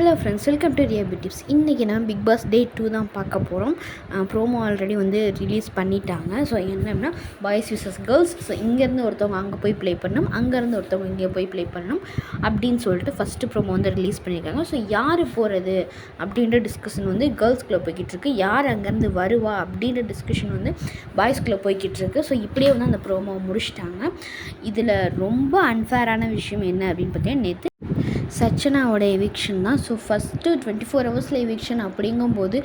Hello friends welcome to ரியாபி tips இன்றைக்கி நான் பிக் பாஸ் டே டூ தான் பார்க்க போகிறோம் ப்ரோமோ ஆல்ரெடி வந்து ரிலீஸ் பண்ணிட்டாங்க. ஸோ என்னென்னா பாய்ஸ் விசஸ் கேர்ள்ஸ் ஸோ இங்கேருந்து ஒருத்தவங்க அங்கே போய் ப்ளே பண்ணணும் அங்கேருந்து ஒருத்தவங்க இங்கே போய் ப்ளே பண்ணணும் அப்படின்னு சொல்லிட்டு ஃபஸ்ட்டு ப்ரோமோ வந்து ரிலீஸ் பண்ணியிருக்காங்க. ஸோ யார் போகிறது அப்படின்ற டிஸ்கஷன் வந்து கேர்ள்ஸ்குள்ளே போய்கிட்டு இருக்கு. யார் அங்கேருந்து வருவா அப்படின்ற டிஸ்கஷன் வந்து பாய்ஸ்குள்ளே போய்கிட்டு இருக்கு. ஸோ இப்படியே வந்து அந்த ப்ரோமோவை முடிச்சிட்டாங்க. இதில் ரொம்ப அன்ஃபேரான விஷயம் என்ன அப்படின்னு பார்த்தீங்கன்னா நேற்று சச்சனாவோட எவிக்ஷன் தான். ஸோ ஃபஸ்ட்டு டுவெண்ட்டி ஃபோர் ஹவர்ஸில் எவிக்ஷன் அப்படிங்கும்போது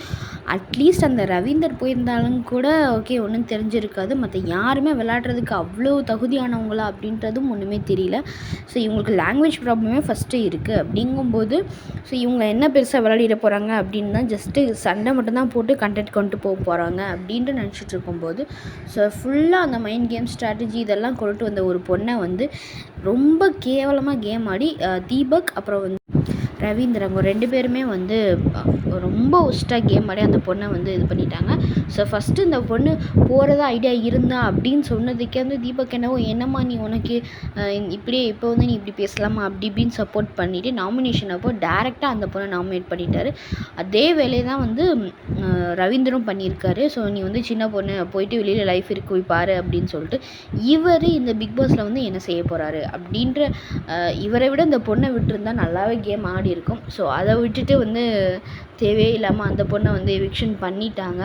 அட்லீஸ்ட் அந்த ரவீந்தர் போயிருந்தாலும் கூட ஓகே ஒன்றும் தெரிஞ்சிருக்காது. மற்ற யாருமே விளாட்றதுக்கு அவ்வளோ தகுதியானவங்களா அப்படின்றதும் ஒன்றுமே தெரியல. ஸோ இவங்களுக்கு லாங்குவேஜ் ப்ராப்ளமே ஃபஸ்ட்டு இருக்குது அப்படிங்கும்போது ஸோ இவங்க என்ன பெருசாக விளையாடிட போகிறாங்க அப்படின்னு தான் ஜஸ்ட்டு சண்டை மட்டும்தான் போட்டு கண்டெக்ட் கொண்டு போக போகிறாங்க அப்படின்ட்டு நினச்சிட்டு இருக்கும்போது ஸோ ஃபுல்லாக அந்த மைண்ட் கேம் ஸ்ட்ராட்டஜி இதெல்லாம் கொண்டுட்டு வந்த ஒரு பொண்ணை வந்து ரொம்ப கேவலமாக கேம் ஆடி தீபக் அப்புறம் வந்து ரவீந்திரன் ரெண்டு பேருமே வந்து ரொம்ப ஒஸ்ட்டாக கேம் ஆடி அந்த பொண்ணை வந்து இது பண்ணிட்டாங்க. ஸோ ஃபஸ்ட்டு இந்த பொண்ணு போகிறதா ஐடியா இருந்தா அப்படின்னு சொன்னதுக்கே வந்து தீபக் என்னவோ என்னம்மா நீ உனக்கு இப்படியே இப்போ வந்து நீ இப்படி பேசலாமா? அப்படி இப்படின்னு சப்போர்ட் பண்ணிவிட்டு நாமினேஷன் அப்போ டேரெக்டாக அந்த பொண்ணை நாமினேட் பண்ணிட்டாரு. அதே வேலையை தான் வந்து ரவீந்திரம் பண்ணியிருக்காரு. ஸோ நீ வந்து சின்ன பொண்ணு போயிட்டு வெளியில் லைஃப் இருக்கு போய் பாரு அப்படின்னு சொல்லிட்டு இவர் இந்த பிக் பாஸில் வந்து என்ன செய்ய போகிறாரு அப்படின்ற இவரை விட இந்த பொண்ணை விட்டுருந்தா நல்லாவே கேம் ஆடி இருக்கும். ஸோ அதை விட்டுட்டு வந்து தேவையே இல்லாமல் அந்த பொண்ணை வந்து எவிக்ஷன் பண்ணிட்டாங்க.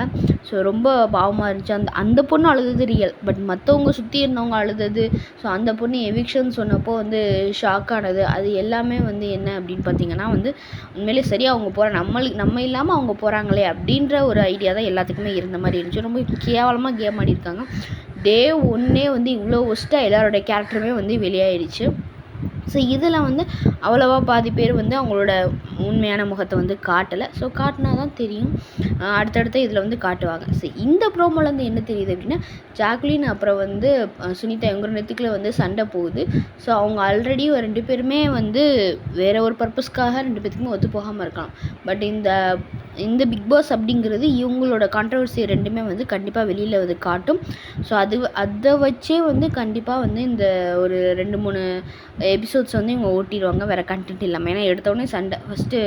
ஸோ ரொம்ப பாவமாக இருந்துச்சு. அந்த அந்த பொண்ணு அழுதது ரியல் பட் மற்றவங்க சுற்றி இருந்தவங்க அழுதது. ஸோ அந்த பொண்ணு எவிக்ஷன் சொன்னப்போ வந்து ஷாக் ஆனது. அது எல்லாமே வந்து என்ன அப்படின்னு பார்த்தீங்கன்னா வந்து உண்மையிலே சரியாக அவங்க போகிற நம்மளுக்கு நம்ம இல்லாமல் அவங்க போகிறாங்களே அப்படின்ற ஒரு ஐடியா தான் எல்லாத்துக்குமே இருந்த மாதிரி இருந்துச்சு. ரொம்ப கேவலமாக கேம் ஆடிருக்காங்க டே ஒன்னே வந்து இவ்வளோ ஒஸ்ட்டாக எல்லாரோட கேரக்டருமே வந்து வெளியாயிடுச்சு. ஸோ இதில் வந்து அவ்வளோவா பாதி பேர் வந்து அவங்களோட உண்மையான முகத்தை வந்து காட்டலை. ஸோ காட்டினா தான் தெரியும் அடுத்தடுத்து இதில் வந்து காட்டுவாங்க. ஸோ இந்த ப்ரோமோலேருந்து என்ன தெரியுது அப்படின்னா ஜாக்லின் அப்புறம் வந்து சுனிதா இவங்க ரெண்டுத்துக்குள்ள வந்து சண்டை போகுது. ஸோ அவங்க ஆல்ரெடி ரெண்டு பேருமே வந்து வேறு ஒரு பர்பஸ்க்காக ரெண்டு பேத்துக்குமே ஒத்து போகாமல் இருக்கலாம். பட் இந்த இந்த பிக் பாஸ் அப்படிங்கிறது இவங்களோட கான்ட்ரவர்சி ரெண்டுமே வந்து கண்டிப்பாக வெளியில் வந்து காட்டும். ஸோ அது அதை வச்சே வந்து கண்டிப்பாக வந்து இந்த ஒரு ரெண்டு மூணு எபிசோட்ஸ் வந்து இவங்க ஓட்டிடுவாங்க. வேறு கண்டென்ட் இல்லாமல் ஏன்னா எடுத்தோடனே சண்டை. ஃபஸ்ட்டு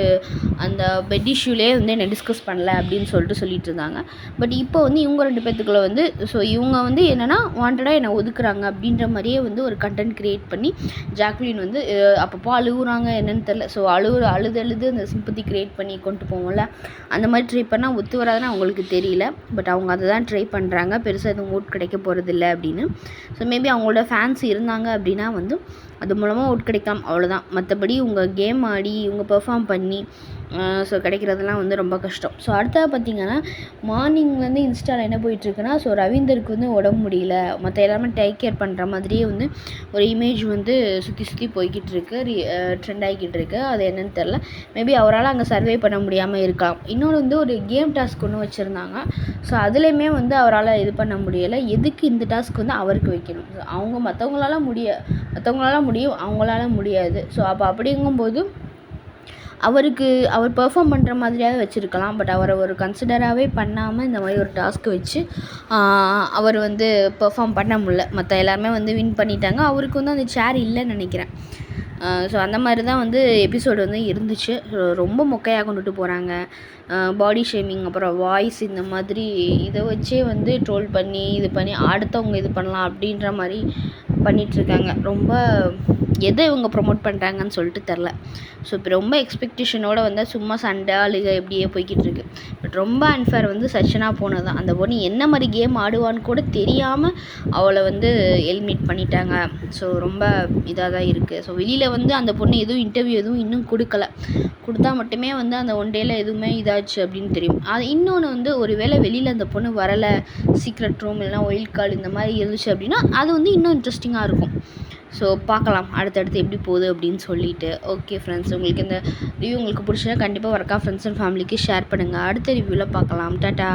அந்த பெட் இஷ்யூலே வந்து என்னை டிஸ்கஸ் பண்ணல அப்படின்னு சொல்லிட்டு சொல்லிட்டு இருந்தாங்க. பட் இப்போ வந்து இவங்க ரெண்டு பேர்த்துக்குள்ள வந்து ஸோ இவங்க வந்து என்னென்னா வாண்டடாக என்னை ஒதுக்குறாங்க அப்படின்ற மாதிரியே வந்து ஒரு கண்டென்ட் க்ரியேட் பண்ணி ஜாக்லின் வந்து அப்பப்போ அழுகுறாங்க என்னென்னு தெரில ஸோ அழுகுற அழுது அழுது அந்த சிம்பத்தி க்ரியேட் பண்ணி கொண்டு போவோம்ல. அந்த மாதிரி ட்ரை பண்ணால் ஒத்து வராதுன்னு அவங்களுக்கு தெரியல. பட் அவங்க அதை தான் ட்ரை பண்ணுறாங்க பெருசாக எதுவும் ஓட் கிடைக்க போகிறதில்ல அப்படின்னு. ஸோ மேபி அவங்களோட ஃபேன்ஸ் இருந்தாங்க அப்படின்னா வந்து அது மூலமாக ஓட் கிடைக்கலாம் அவ்வளோதான் மற்றபடி உங்கள் கேம் ஆடி இவங்க பெர்ஃபார்ம் பண்ணி ஸோ கிடைக்கிறதெல்லாம் வந்து ரொம்ப கஷ்டம். ஸோ அடுத்தது பார்த்திங்கன்னா மார்னிங்லேருந்து இன்ஸ்டாவில் என்ன போயிட்டுருக்குன்னா ஸோ ரவீந்தருக்கு வந்து உடம்பு முடியல. மற்ற எல்லாருமே டேக் கேர் பண்ணுற மாதிரியே வந்து ஒரு இமேஜ் வந்து சுற்றி சுற்றி போய்கிட்டு இருக்கு ட்ரெண்ட் ஆகிக்கிட்டு இருக்கு அது என்னன்னு தெரில மேபி அவரால் அங்கே சர்வே பண்ண முடியாமல் இருக்கலாம். இன்னொன்று வந்து ஒரு கேம் டாஸ்க் ஒன்று வச்சுருந்தாங்க. ஸோ அதுலேயுமே வந்து அவரால் இது பண்ண முடியலை. எதுக்கு இந்த டாஸ்க் வந்து அவருக்கு வைக்கணும்? அவங்க மற்றவங்களால முடிய மற்றவங்களால முடியும் அவங்களால முடியாது. ஸோ அப்போ அப்படிங்கும்போது அவருக்கு அவர் பெர்ஃபார்ம் பண்ணுற மாதிரியாவது வச்சுருக்கலாம். பட் அவரை ஒரு கன்சிடராகவே பண்ணாமல் இந்த மாதிரி ஒரு டாஸ்க் வச்சு அவர் வந்து பெர்ஃபார்ம் பண்ண முடில மற்ற எல்லாருமே வந்து வின் பண்ணிட்டாங்க. அவருக்கு வந்து அந்த சேர் இல்லைன்னு நினைக்கிறேன். ஸோ அந்த மாதிரி தான் வந்து எபிசோடு வந்து இருந்துச்சு. ரொம்ப மொக்கையாக கொண்டுட்டு போகிறாங்க பாடி ஷேமிங் அப்புறம் வாய்ஸ் இந்த மாதிரி இதை வச்சே வந்து ட்ரோல் பண்ணி இது பண்ணி அடுத்தவங்க இது பண்ணலாம் அப்படின்ற மாதிரி பண்ணிகிட்ருக்காங்க ரொம்ப எதை இவங்க ப்ரொமோட் பண்ணுறாங்கன்னு சொல்லிட்டு தெரில ஸோ இப்போ ரொம்ப எக்ஸ்பெக்டேஷனோடு வந்தால் சும்மா சண்டை அழுக இப்படியே போய்கிட்டு இருக்கு. பட் ரொம்ப அன்ஃபேர் வந்து சச்சினாக போனது தான். அந்த பொண்ணு என்ன மாதிரி கேம் ஆடுவான்னு கூட தெரியாமல் அவளை வந்து எலிமினேட் பண்ணிட்டாங்க. ஸோ ரொம்ப இதாக தான் இருக்குது ஸோ வெளியில் வந்து அந்த பொண்ணு எதுவும் இன்டர்வியூ எதுவும் இன்னும் கொடுக்கல. கொடுத்தா மட்டுமே வந்து அந்த ஒன் டேயில் எதுவுமே இதாச்சு அப்படின்னு தெரியும். அது இன்னொன்று வந்து ஒரு வேளை வெளியில் அந்த பொண்ணு வரலை. சீக்ரெட் ரூம் இல்லைனா ஒயில் கால் இந்த மாதிரி இருந்துச்சு அப்படின்னா அது வந்து இன்னும் இன்ட்ரெஸ்டிங்காக இருக்கும். ஸோ பார்க்கலாம். அடுத்தடுத்து எப்படி போகுது அப்படின்னு சொல்லிட்டு. ஓகே ஃப்ரெண்ட்ஸ் உங்களுக்கு இந்த ரிவ்யூ உங்களுக்கு பிடிச்சா கண்டிப்பாக ஒர்க்காக ஃப்ரெண்ட்ஸ் அண்ட் ஃபேமிலிக்கு ஷேர் பண்ணுங்கள் அடுத்த ரிவ்யூவில் பார்க்கலாம். டாட்டா